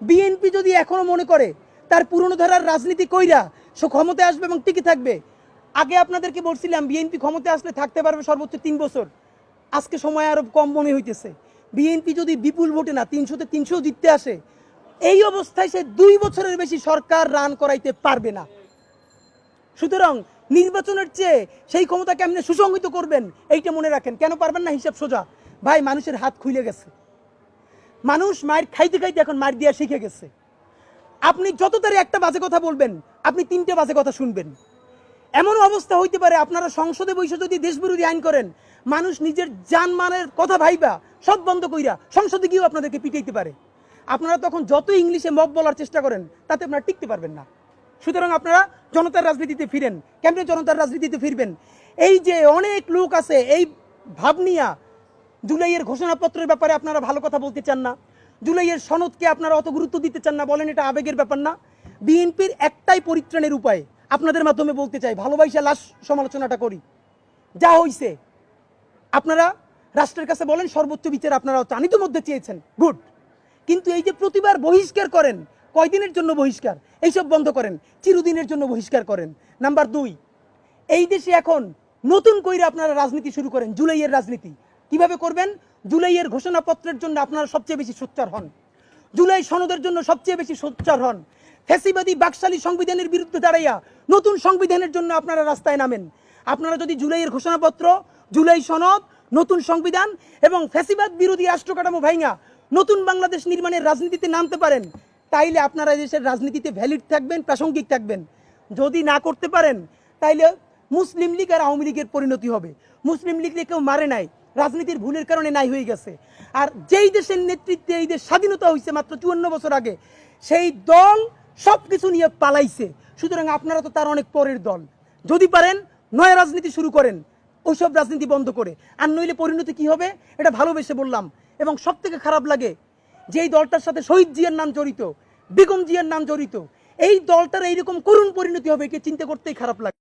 BNP যদি এখনও মনে করে তার পুরনো ধারার রাজনীতি কইরা সে ক্ষমতায় আসবে এবং টিকে থাকবে, আগে আপনাদেরকে বলছিলাম বিএনপি ক্ষমতায় আসলে থাকতে পারবে সর্বোচ্চ তিন বছর। আজকে সময় আরও কম মনে হইতেছে। বিএনপি যদি বিপুল ভোটে না তিনশোতে তিনশো জিততে আসে, এই অবস্থায় সে দুই বছরের বেশি সরকার রান করাইতে পারবে না। সুতরাং নির্বাচনের চেয়ে সেই ক্ষমতা কেমনে সুসংহিত করবেন, এইটা মনে রাখেন। কেন পারবেন না হিসাব সোজা? ভাই, মানুষের হাত খুলে গেছে। মানুষ মায়ের খাইতে খাইতে এখন মার দিয়া শিখে গেছে। আপনি যত তারে একটা বাজে কথা বলবেন, আপনি তিনটে বাজে কথা শুনবেন। এমন অবস্থা হইতে পারে আপনারা সংসদে বসে যদি দেশবিরোধী আইন করেন, মানুষ নিজের জানমানের কথা ভাইবা, সব বন্ধ কইরা সংসদে গিয়েও আপনাদেরকে পিটাইতে পারে। আপনারা তখন যত ইংলিশে মব বলার চেষ্টা করেন, তাতে আপনারা টিকতে পারবেন না। সুতরাং আপনারা জনতার রাজনীতিতে ফিরেন। কেমনে জনতার রাজনীতিতে ফিরবেন? এই যে অনেক লোক আছে, এই ভাবনিয়া জুলাইয়ের ঘোষণাপত্রের ব্যাপারে আপনারা ভালো কথা বলতে চান না। জুলাইয়ের সনদকে আপনারা অত গুরুত্ব দিতে চান না, বলেন এটা আবেগের ব্যাপার না। বিএনপির একটাই পরিত্রাণের উপায় আপনাদের মাধ্যমে বলতে চাই, ভালোবাসা লাশ সমালোচনাটা করি। যা হইছে, আপনারা রাষ্ট্রের কাছে বলেন, সর্বোচ্চ বিচার আপনারা চান মধ্যে চেয়েছেন, গুড। কিন্তু এই যে প্রতিবার বহিষ্কার করেন, কয়দিনের জন্য বহিষ্কার? এইসব বন্ধ করেন, চিরদিনের জন্য বহিষ্কার করেন। নাম্বার দুই, এই দেশে এখন নতুন কইরা আপনারা রাজনীতি শুরু করেন, জুলাইয়ের রাজনীতি। কীভাবে করবেন? জুলাইয়ের ঘোষণাপত্রের জন্য আপনারা সবচেয়ে বেশি সোচ্চার হন। জুলাই সনদের জন্য সবচেয়ে বেশি সোচ্চার হন। ফ্যাসিবাদী বাকশালী সংবিধানের বিরুদ্ধে দাঁড়াইয়া নতুন সংবিধানের জন্য আপনারা রাস্তায় নামেন। আপনারা যদি জুলাইয়ের ঘোষণাপত্র, জুলাই সনদ, নতুন সংবিধান এবং ফ্যাসিবাদ বিরোধী রাষ্ট্র কাঠামো ভাইঙা নতুন বাংলাদেশ নির্মাণের রাজনীতিতে নামতে পারেন, তাইলে আপনারা দেশের রাজনীতিতে ভ্যালিড থাকবেন, প্রাসঙ্গিক থাকবেন। যদি না করতে পারেন, তাইলে মুসলিম লীগ আর আওয়ামী লীগের পরিণতি হবে। মুসলিম লীগকে কেউ মারে নাই। রাজনীতির ভুলের কারণে নাই হয়ে গেছে। আর যেই দেশের নেতৃত্বে এই দেশ স্বাধীনতা হয়েছে মাত্র চুয়ান্ন বছর আগে, সেই দল সব কিছু নিয়ে পালাইছে। সুতরাং আপনারা তো তার অনেক পরের দল। যদি পারেন, নয়া রাজনীতি শুরু করেন। ওইসব রাজনীতি বন্ধ করে। আর নইলে পরিণতি কি হবে? এটা ভালোবেসে বললাম। এবং সব থেকে খারাপ লাগে যে এই দলটার সাথে শহীদ জিয়ার নাম জড়িত, বেগম জিয়ার নাম জড়িত, এই দলটার এইরকম করুণ পরিণতি হবে কে চিন্তা করতেই খারাপ লাগে।